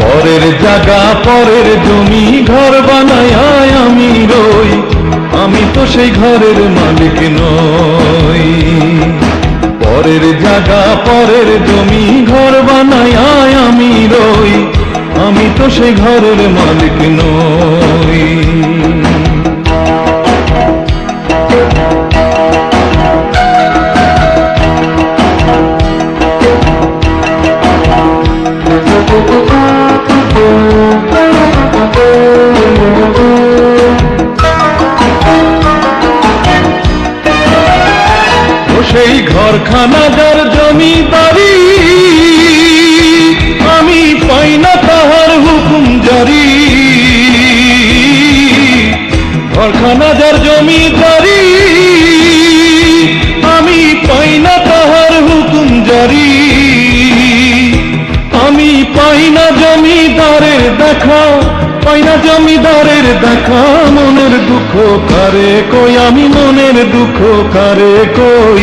পরের জায়গা পরের জমি ঘর বানায় আমি রই। সেই ঘরের মালিক নই। পরের জায়গা, পরের জমি, ঘর বানাই আমি রই। আমি তো সেই ঘরের মালিক নই। সেই ঘরখানা যার জমিদারি আমি পাই না তাহার হুকুম জারি। ঘরখানা যার জমিদারি আমি পাই না তাহার হুকুম জারি। আমি পাই না জমিদারের দেখা, পাই না জমিদারের দেখা, মনের দুঃখ কারে কই? আমি মনের দুঃখ কারে কই?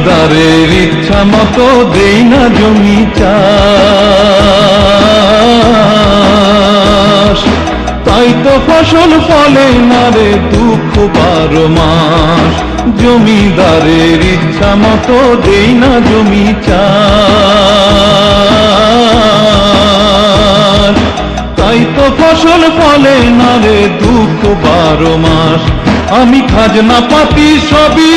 জমিদারের ইচ্ছা মতো দেই না জমি তাই তো ফসল ফলে না রে দুঃখ বারো মাস। জমিদারের ইচ্ছা মতো দেই না জমি চাষ। তাই তো ফসল ফলে না রে দুঃখ বারো মাস। আমি খাজনা পাতি সবই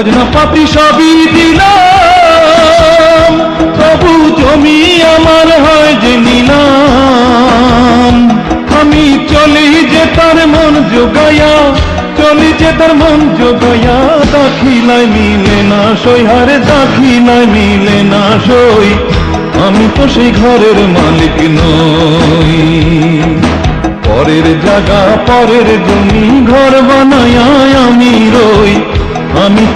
খাজনা পাতি সবই দিলাম। তবু জমি আমার হয় যে নিলাম। আমি চলি যে তার মন যোগায়া চলি যে তার মন যোগায়া দাখিলায় মিলে না সই, হারে দাখিলায় মিলে না সই। আমি তো সেই ঘরের মালিক নই। পরের জায়গা, পরের জমি, ঘর আমি